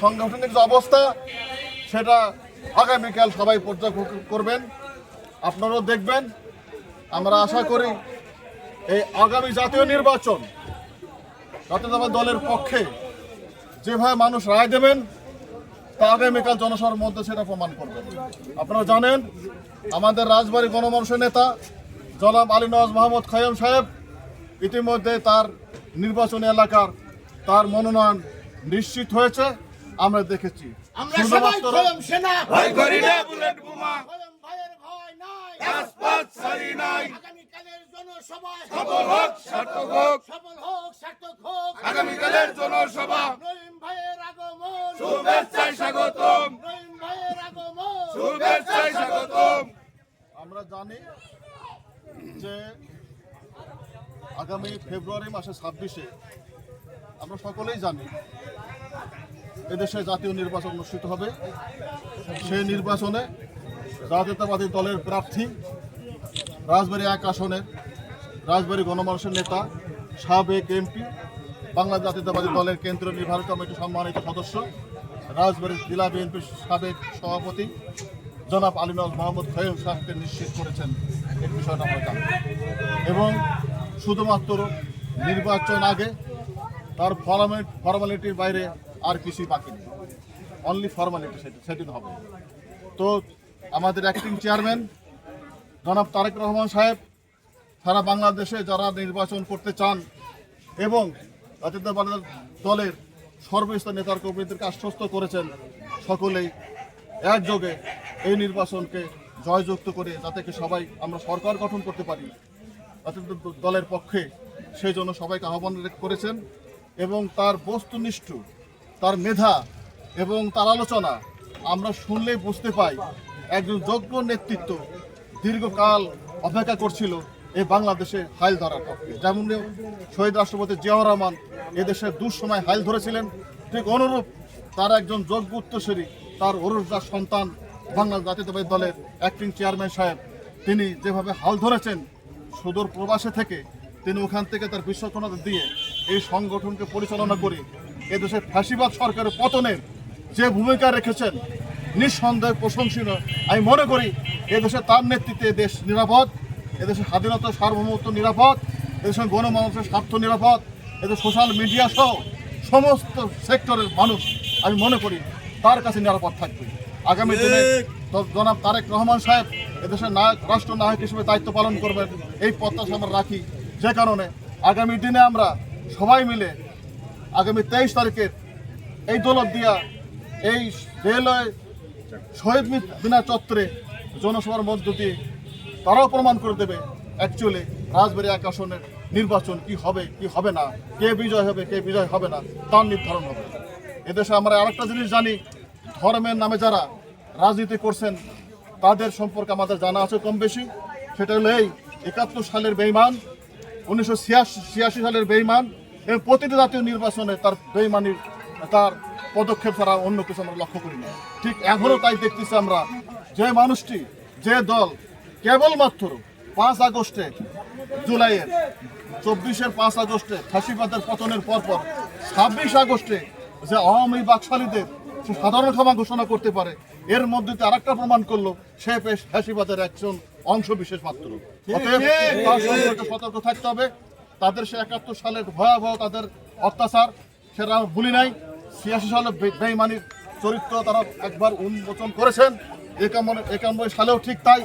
সাংগঠনিক যে অবস্থা, সেটা আগামীকাল সবাই পর্যবেক্ষণ করবেন। আপনারাও দেখবেন। আমরা আশা করি এই আগামী জাতীয় নির্বাচন জাতীয়তাবাদ দলের পক্ষে যেভাবে মানুষ রায় দেবেন, তা আগামীকাল জনসভার মধ্যে সেটা প্রমাণ করবেন। আপনারা জানেন, আমাদের রাজবাড়ী গণমঞ্চের নেতা জনাব আলী নওয়াজ মোহাম্মদ খয়াম সাহেব ইতিমধ্যে তার নির্বাচনী এলাকার তার মনোনয়ন নিশ্চিত হয়েছে আমরা দেখেছি। আমরা সবাই শুধুমাত্র খোলম সেনা। ভয় করি না। বুলেট বোমা। ভয়ের ভয় নাই। রাজপথ ছাড়ি নাই। আগামীকালের জনসভায় সফল হোক সার্থক হোক। সফল হোক সার্থক হোক। আগামীকালের জনসভা। নঈম ভাইয়ের আগমন। শুভেচ্ছায় স্বাগতম। নঈম ভাইয়ের আগমন। শুভেচ্ছায় স্বাগতম। আমরা জানি যে আগামী ফেব্রুয়ারি মাসে ছাব্বিশে আমরা সকলেই জানি এদেশে জাতীয় নির্বাচন অনুষ্ঠিত হবে। সেই নির্বাচনে জাতীয়তাবাদী দলের প্রার্থী, রাজবাড়ী এক আসনের রাজবাড়ী গণমানুষের নেতা, সাবেক এমপি বাংলা জাতীয়তাবাদী দলের কেন্দ্রীয় নির্বাহী কমিটির সম্মানিত সদস্য, রাজবাড়ী জেলা বিএনপির সাবেক সভাপতি জনাব আলিনজ মোহাম্মদ খয়ম সাহেবকে নিশ্চিত করেছেন এই বিষয়টা আমরা জানি। এবং শুধুমাত্র নির্বাচন আগে তার ফরমালিটি ফর্মালিটির বাইরে আর কিছুই বাকি নেই। অনলি ফর্মালিটি সেটি সেটি হবে। তো আমাদের অ্যাক্টিং চেয়ারম্যান জনাব তারেক রহমান সাহেব, সারা বাংলাদেশে যারা নির্বাচন করতে চান এবং জাতীয়তাবাদী দলের সর্বস্তর নেতার কর্মীদেরকে আশ্বস্ত করেছেন, সকলেই একযোগে এই নির্বাচনকে জয়যুক্ত করে যাতে কি সবাই আমরা সরকার গঠন করতে পারি জাতীয় দলের পক্ষে, সেই জন্য সবাইকে আহ্বান করেছেন এবং তার বস্তুনিষ্ঠ তার মেধা এবং তার আলোচনা আমরা শুনলেই বুঝতে পাই একজন যোগ্য নেতৃত্ব দীর্ঘকাল অপেক্ষা করছিল এই বাংলাদেশে হাইল ধরার পক্ষে। যেমন শহীদ রাষ্ট্রপতি জিয়াউর রহমান এদেশে দুঃসময় হাইল ধরেছিলেন, ঠিক অনুরূপ তার একজন যোগ্য উত্তরসূরি, তার অরুষদার সন্তান বাংলা জাতীয়তাবাদী দলের অ্যাক্টিং চেয়ারম্যান সাহেব। তিনি যেভাবে হাল ধরেছেন সুদূর প্রবাসে থেকে, তিনি ওখান থেকে তার বিশ্বকরণা দিয়ে এই সংগঠনকে পরিচালনা করে এদেশের ফ্যাসিবাদ সরকারের পতনের যে ভূমিকা রেখেছেন নিঃসন্দেহে প্রশংসনীয়। আমি মনে করি এদেশে তার নেতৃত্বে দেশ নিরাপদ এদেশের স্বাধীনতা সার্বভৌমত্ব নিরাপদ এদেশের গণমানুষের স্বার্থ নিরাপদ এদের সোশ্যাল মিডিয়া সহ সমস্ত সেক্টরের মানুষ আমি মনে করি তার কাছে নিরাপদ থাকবে। আগামী দিনে জনাব তারেক রহমান সাহেব এদেশের নায়ক রাষ্ট্র নায়ক হিসেবে দায়িত্ব পালন করবেন এই প্রত্যাশা আমরা রাখি। যে কারণে আগামী দিনে আমরা সবাই মিলে আগামী তেইশ তারিখের এই দৌলত দিয়া এই রেলওয়ে শহীদ মি- মিনার চত্বরে জনসভার মধ্য দিয়ে তারাও প্রমাণ করে দেবে অ্যাকচুয়ালি রাজবাড়ী এক আসনের নির্বাচন কি হবে কি হবে না, কে বিজয় হবে, কে বিজয় হবে না, তার নির্ধারণ হবে। এদেশে আমরা আরেকটা জিনিস জানি, ধর্মের নামে যারা রাজনীতি করছেন, তাদের সম্পর্কে আমাদের জানা আছে কম বেশি, সেটা হলো এই একাত্তর সালের বেইমান, উনিশশো ছিয়াশি সালের বেইমান এবং প্রতিটি জাতীয় নির্বাচনে তার বেইমানির তার পদক্ষেপ ছাড়া অন্য কিছু আমরা লক্ষ্য করি না। ঠিক এখনও তাই দেখতেছি আমরা যে মানুষটি যে দল কেবলমাত্র পাঁচ আগস্টে জুলাইয়ের চব্বিশের পাঁচ আগস্টে ফাঁসিবাদের পতনের পরপর ছাব্বিশ আগস্টে যে আওয়ামী বাকশালীদের সে সাধারণ ক্ষমা ঘোষণা করতে পারে এর মধ্যে তো আরেকটা প্রমাণ করল সে পেশ ফ্যাসিবাদের একজন অংশ বিশেষ মাত্র সতর্ক থাকতে হবে। তাদের সে একাত্তর সালের ভয়াবহ তাদের অত্যাচার, সেটা ভুলি নাই। ছিয়াশি সালে বেইমানির চরিত্র তারা একবার উন্মোচন করেছেন। একানব্বই সালেও ঠিক তাই।